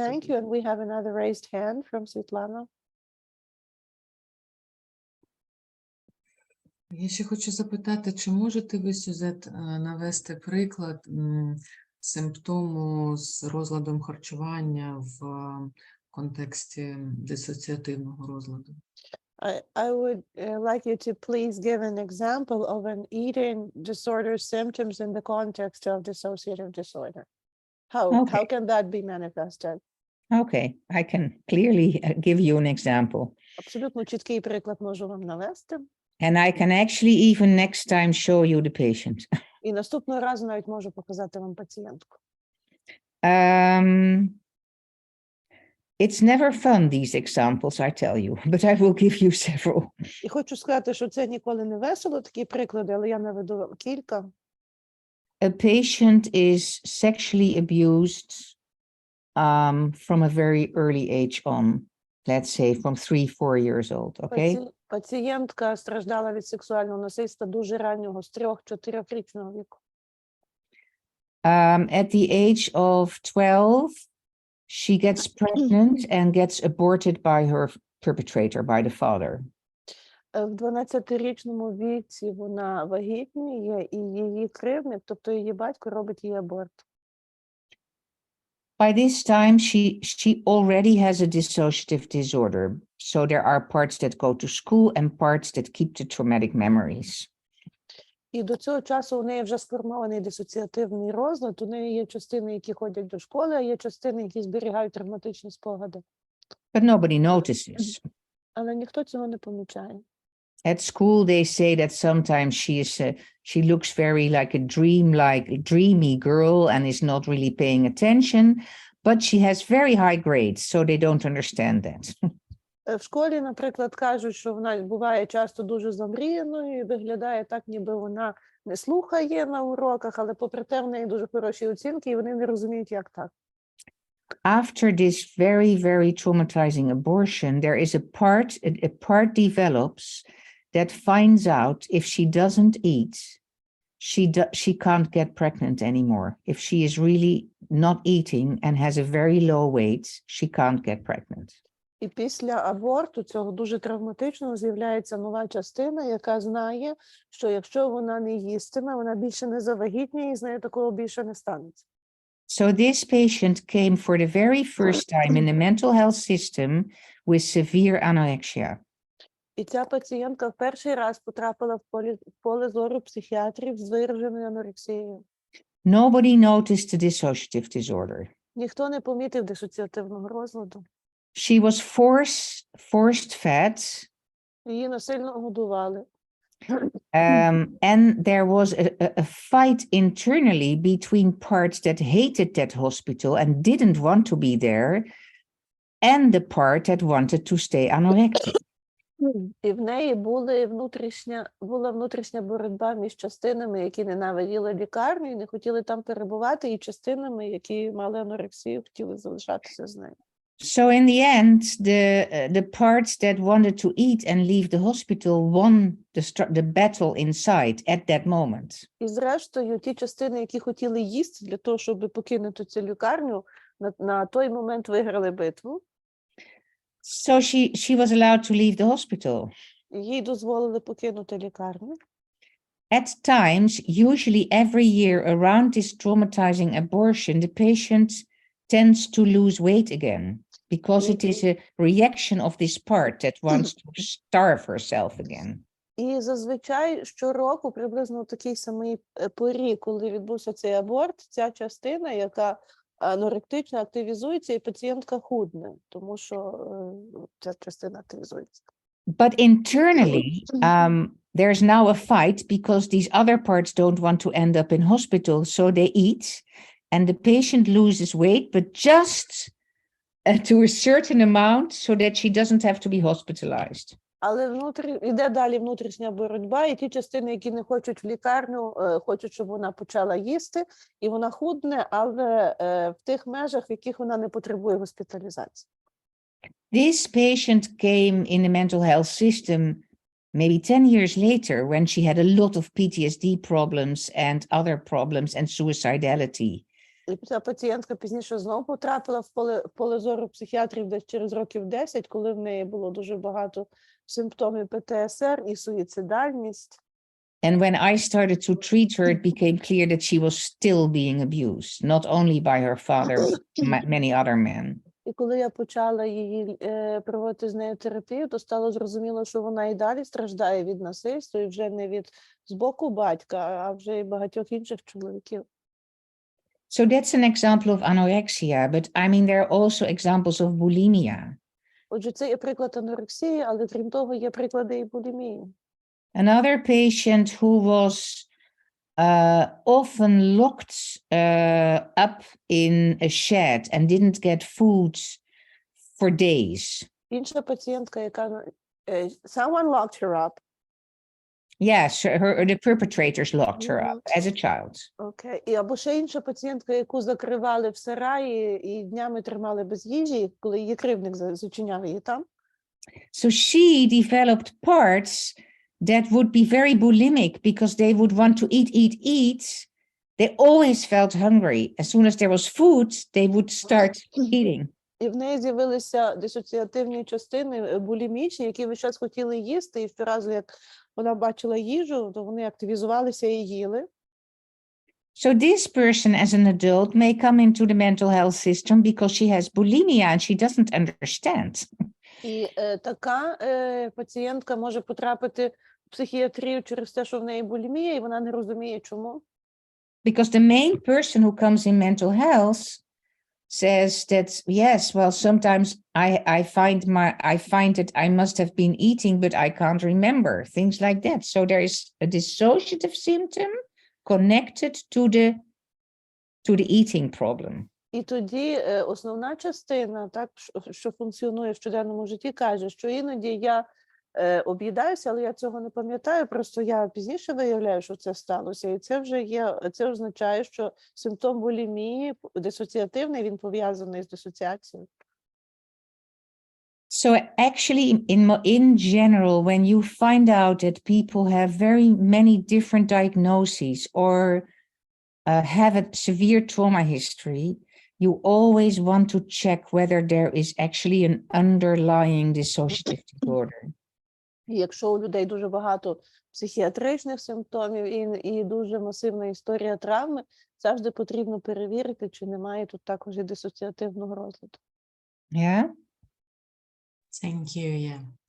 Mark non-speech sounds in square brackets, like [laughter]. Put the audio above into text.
Thank you. And we have another raised hand from Svetlana. Я ще хочу запитати, чи можете ви, Сюзет, е, навести приклад м, симптому з розладом харчування в е, контексті дисоціативного розладу? I, I would uh, like you to please give an example of an eating disorder symptoms in the context of dissociative disorder. How, how Okay. can that be manifested? Okay, I can clearly uh, give you an example. Абсолютно чіткий приклад можу вам навести. And I can actually even next time show you the patient. [laughs] І наступного разу навіть можу показати вам пацієнтку. Um, it's never fun, these examples, I tell you, [laughs] but I will give you several. І хочу сказати, що це ніколи не весело, такі приклади, але я наведу вам кілька. A patient is sexually abused um, from a very early age on, let's say from three, four years old. Okay. Паці- Пацієнтка страждала від сексуального насильства дуже раннього, з трьох-чотирьохрічного віку. Um, at the age of 12, she gets pregnant and gets aborted by her f- perpetrator, by the father. Е, В 12-річному віці вона вагітніє, і її кривник, тобто її батько, робить їй аборт. By this time, she she already has a dissociative disorder. So there are parts that go to school and parts that keep the traumatic memories. І до цього часу у неї вже сформований дисоціативний розлад. У неї є частини, які ходять до школи, а є частини, які зберігають травматичні спогади. But nobody notices. Але ніхто цього не помічає. At school, they say that sometimes she is uh, she looks very like a dream like dreamy girl and is not really paying attention, but she has very high grades, so they don't understand that. Е, В школі, наприклад, кажуть, що вона буває часто дуже замріяною і виглядає так, ніби вона не слухає на уроках, але попри те в неї дуже хороші оцінки, і вони не розуміють, як так. after this very very traumatizing abortion there is a part a, a part develops that finds out if she doesn't eat she do, she can't get pregnant anymore if she is really not eating and has a very low weight she can't get pregnant І після аборту цього дуже травматичного з'являється нова частина, яка знає, що якщо вона не їстиме, вона більше не завагітніє, і з нею такого більше не станеться. so this patient came for the very first time in the mental health system with severe anorexia І ця пацієнтка в перший раз потрапила в полі, в поле зору психіатрів з вираженою анорексією. nobody noticed the dissociative disorder Ніхто не помітив дисоціативного розладу. she was force forced fed Її насильно годували. Um, and there was a, a, a fight internally between parts that hated that hospital and didn't want to be there, and the part that wanted to stay anorexic. І в неї були внутрішня, була внутрішня боротьба між частинами, які ненавиділи лікарню і не хотіли там перебувати, і частинами, які мали анорексію, хотіли залишатися з нею. So in the end, the uh, the parts that wanted to eat and leave the hospital won the the battle inside at that moment. І зрештою, ті частини, які хотіли їсти для того, щоб покинути цю лікарню, на, на той момент виграли битву. So she she was allowed to leave the hospital. і Їй дозволили покинути лікарню. At times, usually every year around this traumatizing abortion, the patient tends to lose weight again because it is a reaction of this part that wants to [laughs] starve herself again. І зазвичай щороку, приблизно в такій самій е, порі, коли відбувся цей аборт, ця частина, яка аноректична, активізується, і пацієнтка худне, тому що е, ця частина активізується. But internally, um, there's now a fight because these other parts don't want to end up in hospital, so they eat, and the patient loses weight, but just uh, to a certain amount so that she doesn't have to be hospitalized. Але внутрі йде далі внутрішня боротьба, і ті частини, які не хочуть в лікарню, е, хочуть, щоб вона почала їсти, і вона худне, але е, в тих межах, в яких вона не потребує госпіталізації. This patient came in the mental health system maybe 10 years later when she had a lot of PTSD problems and other problems and suicidality. Ця пацієнтка пізніше знову потрапила в поле, поле зору психіатрів десь через років 10, коли в неї було дуже багато симптомів ПТСР і суїцидальність. And when I started to treat her, it became clear that she was still being abused, not only by her father, but ma- many [coughs] other men. І коли я почала її е, проводити з нею терапію, то стало зрозуміло, що вона і далі страждає від насильства, і вже не від з боку батька, а вже й багатьох інших чоловіків. So that's an example of anorexia, but I mean, there are also examples of bulimia. Отже, це є приклад анорексії, але крім того, є приклади і булімії. Another patient who was uh, often locked uh, up in a shed and didn't get food for days. Інша пацієнтка, яка на- е, someone locked her up. Yes, her, the perpetrators locked her up as a child. Окей. І або ще інша пацієнтка, яку закривали в сараї і днями тримали без їжі, коли її кривник за- зачиняв її там. So she developed parts that would be very bulimic because they would want to eat, eat, eat. They always felt hungry. As soon as there was food, they would start [clears throat] eating. І в неї з'явилися дисоціативні частини е, булімічні, які весь час хотіли їсти, і щоразу, як вона бачила їжу, то вони активізувалися і їли. So this person as an adult may come into the mental health system because she has bulimia and she doesn't understand. І е, така е, пацієнтка може потрапити в психіатрію через те, що в неї булімія, і вона не розуміє, чому. Because the main person who comes in mental health says that yes, well, sometimes I I find my I find that I must have been eating, but I can't remember things like that. So there is a dissociative symptom connected to the to the eating problem. І тоді е, основна частина, так, що, що функціонує в щоденному житті, каже, що іноді я е, об'їдаюся, але я цього не пам'ятаю. Просто я пізніше виявляю, що це сталося, і це вже є. Це означає, що симптом булімії дисоціативний, він пов'язаний з дисоціацією. So actually, in in general, when you find out that people have very many different diagnoses or uh, have a severe trauma history, you always want to check whether there is actually an underlying dissociative disorder. І якщо у людей дуже багато психіатричних симптомів і, і дуже масивна історія травми, завжди потрібно перевірити, чи немає тут також і дисоціативного розладу. Yeah. Thank you. Yeah.